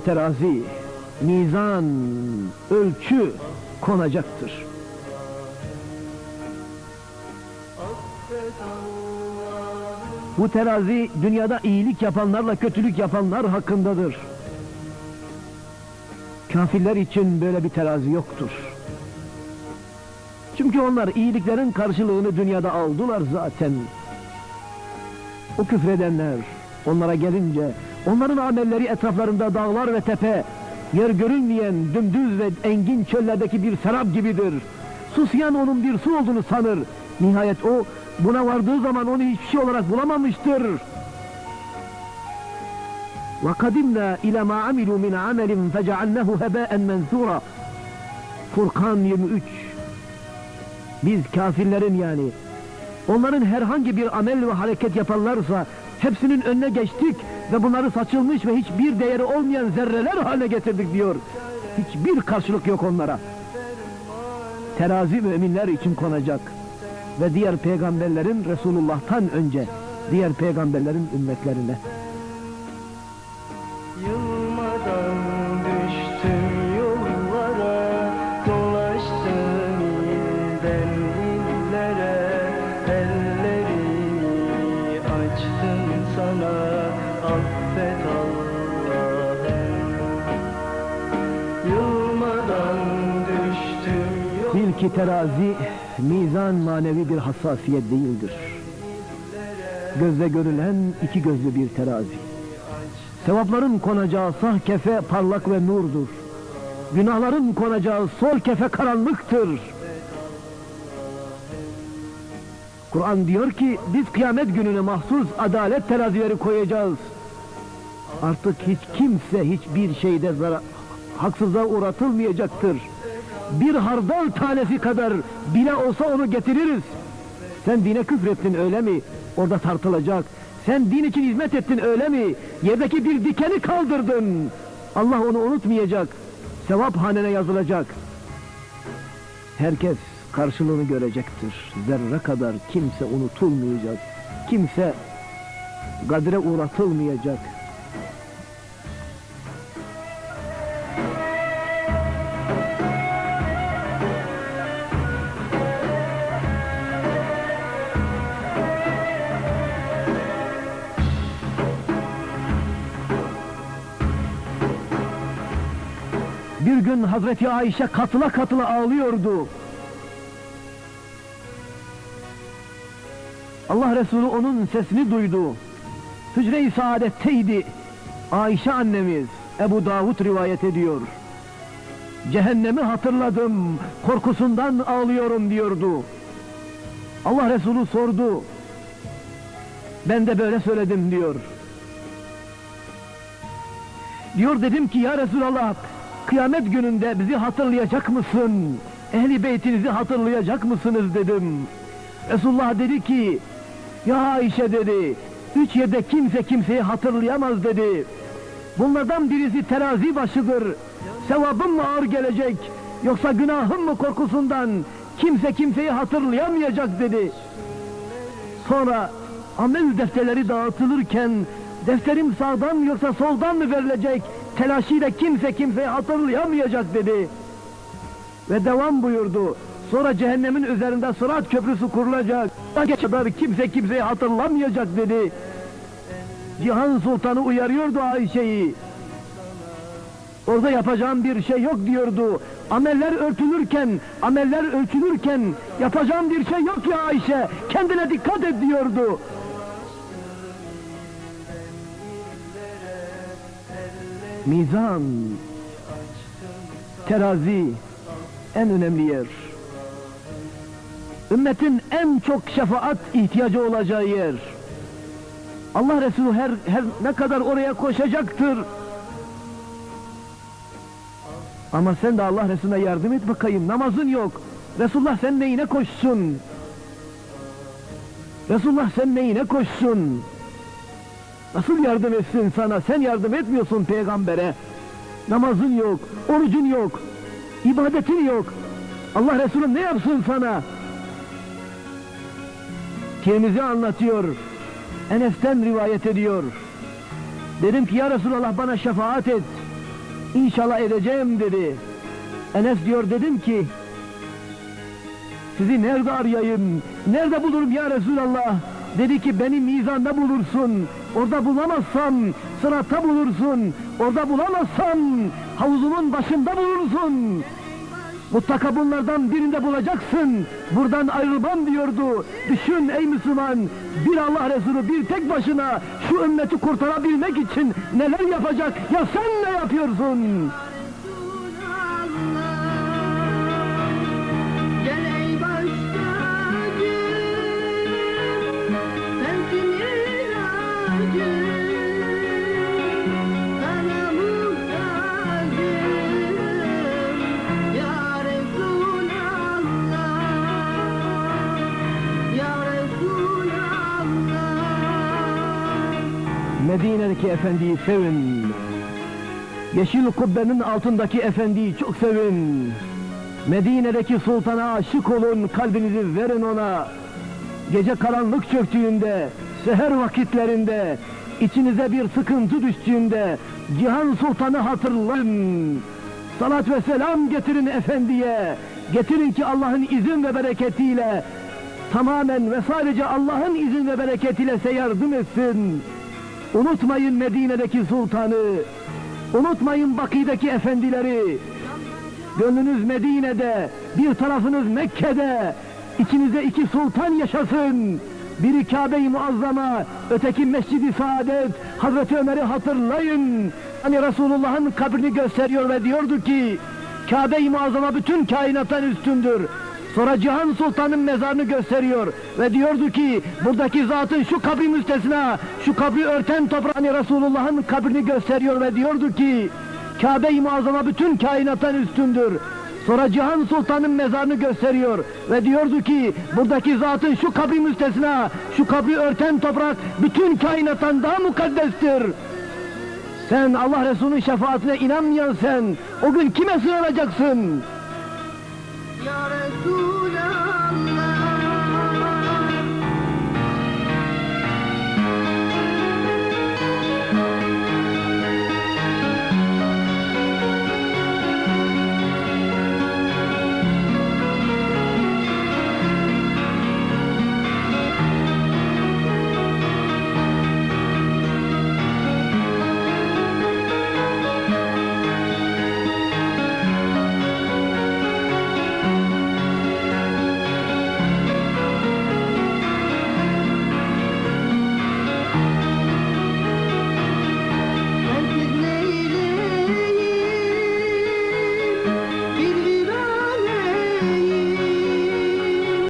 terazi, mizan, ölçü konacaktır. Bu terazi dünyada iyilik yapanlarla kötülük yapanlar hakkındadır. Kafirler için böyle bir terazi yoktur. Çünkü onlar iyiliklerin karşılığını dünyada aldılar zaten. O küfredenler, onlara gelince, onların amelleri etraflarında dağlar ve tepe, yer görünmeyen dümdüz ve engin çöllerdeki bir serap gibidir. Susayan onun bir su olduğunu sanır. Nihayet o, buna vardığı zaman onu hiçbir şey olarak bulamamıştır. وَقَدِمْنَا اِلَى مَا عَمِلُوا مِنْ عَمَلٍ فَجَعَلْنَهُ هَبَاءً مَنْثُورًا Furkan 23 Biz kafirlerin yani onların herhangi bir amel ve hareket yaparlarsa hepsinin önüne geçtik ve bunları saçılmış ve hiçbir değeri olmayan zerreler haline getirdik diyor. Hiçbir karşılık yok onlara. Terazi müminler için konacak ve diğer peygamberlerin Resulullah'tan önce diğer peygamberlerin ümmetlerine. Ki terazi mizan manevi bir hassasiyet değildir. Gözle görülen iki gözlü bir terazi. Sevapların konacağı sağ kefe parlak ve nurdur. Günahların konacağı sol kefe karanlıktır. Kur'an diyor ki biz kıyamet gününe mahsus adalet terazileri koyacağız. Artık hiç kimse hiçbir şeyde zarar, haksızlığa uğratılmayacaktır. Bir hardal tanesi kadar bile olsa onu getiririz. Sen dine küfrettin öyle mi? Orada tartılacak. Sen din için hizmet ettin öyle mi? Yerdeki bir dikeni kaldırdın. Allah onu unutmayacak. Sevap hanene yazılacak. Herkes karşılığını görecektir. Zerre kadar kimse unutulmayacak. Kimse kadre uğratılmayacak. Gün Hazreti Ayşe katıla katıla ağlıyordu. Allah Resulü onun sesini duydu. Hücre-i saadetteydi. Ayşe annemiz Ebu Davud rivayet ediyor. Cehennemi hatırladım, korkusundan ağlıyorum diyordu. Allah Resulü sordu. Ben de böyle söyledim diyor. Diyor dedim ki ya Resulallah kıyamet gününde bizi hatırlayacak mısın? Ehli beytinizi hatırlayacak mısınız dedim. Resulullah dedi ki ya Ayşe dedi üç yerde kimse kimseyi hatırlayamaz dedi. Bunlardan birisi terazi başıdır. Sevabım mı ağır gelecek yoksa günahım mı korkusundan kimse kimseyi hatırlayamayacak dedi. Sonra amel defterleri dağıtılırken defterim sağdan yoksa soldan mı verilecek telaşıyla kimse kimseyi hatırlayamayacak dedi. Ve devam buyurdu. Sonra cehennemin üzerinde sırat köprüsü kurulacak. Kadar kimse kimseyi hatırlamayacak dedi. Cihan Sultanı uyarıyordu Ayşe'yi. Orada yapacağım bir şey yok diyordu. Ameller örtülürken, ameller ölçülürken yapacağım bir şey yok ya Ayşe. Kendine dikkat et diyordu. Mizan, terazi en önemli yer. Ümmetin en çok şefaat ihtiyacı olacağı yer. Allah Resulü her, her ne kadar oraya koşacaktır. Ama sen de Allah Resulüne yardım et bakayım. Namazın yok. Resulullah sen neyine koşsun? Resulullah sen neyine koşsun? Nasıl yardım etsin sana? Sen yardım etmiyorsun peygambere. Namazın yok, orucun yok, ibadetin yok. Allah Resulü ne yapsın sana? Tirmizi anlatıyor. Enes'ten rivayet ediyor. Dedim ki ya Resulallah bana şefaat et. İnşallah edeceğim dedi. Enes diyor dedim ki sizi nerede arayayım? Nerede bulurum ya Resulallah? Dedi ki beni mizanda bulursun. Orada bulamazsam sıratta bulursun. Orada bulamazsam havuzumun başında bulursun. Mutlaka bunlardan birinde bulacaksın. Buradan ayrılmam diyordu. Düşün ey Müslüman. Bir Allah Resulü bir tek başına şu ümmeti kurtarabilmek için neler yapacak? Ya sen ne yapıyorsun? Medine'deki efendiyi sevin. Yeşil kubbenin altındaki efendiyi çok sevin. Medine'deki sultana aşık olun, kalbinizi verin ona. Gece karanlık çöktüğünde, seher vakitlerinde, içinize bir sıkıntı düştüğünde, Cihan Sultan'ı hatırlayın. Salat ve selam getirin efendiye. Getirin ki Allah'ın izin ve bereketiyle tamamen ve sadece Allah'ın izin ve bereketiyle size yardım etsin. Unutmayın Medine'deki sultanı. Unutmayın Bakı'daki efendileri. Gönlünüz Medine'de, bir tarafınız Mekke'de. İçinizde iki sultan yaşasın. Biri Kabe-i Muazzama, öteki Mescid-i Saadet, Hazreti Ömer'i hatırlayın. Hani Resulullah'ın kabrini gösteriyor ve diyordu ki, Kabe-i Muazzama bütün kainattan üstündür. Sonra Cihan Sultan'ın mezarını gösteriyor ve diyordu ki buradaki zatın şu kabri müstesna, şu kabri örten toprağını Resulullah'ın kabrini gösteriyor ve diyordu ki Kabe-i Muazzama bütün kainattan üstündür. Sonra Cihan Sultan'ın mezarını gösteriyor ve diyordu ki buradaki zatın şu kabri müstesna, şu kabri örten toprak bütün kainattan daha mukaddestir. Sen Allah Resulü'nün şefaatine inanmayan sen o gün kime sığınacaksın? Ya Resulallah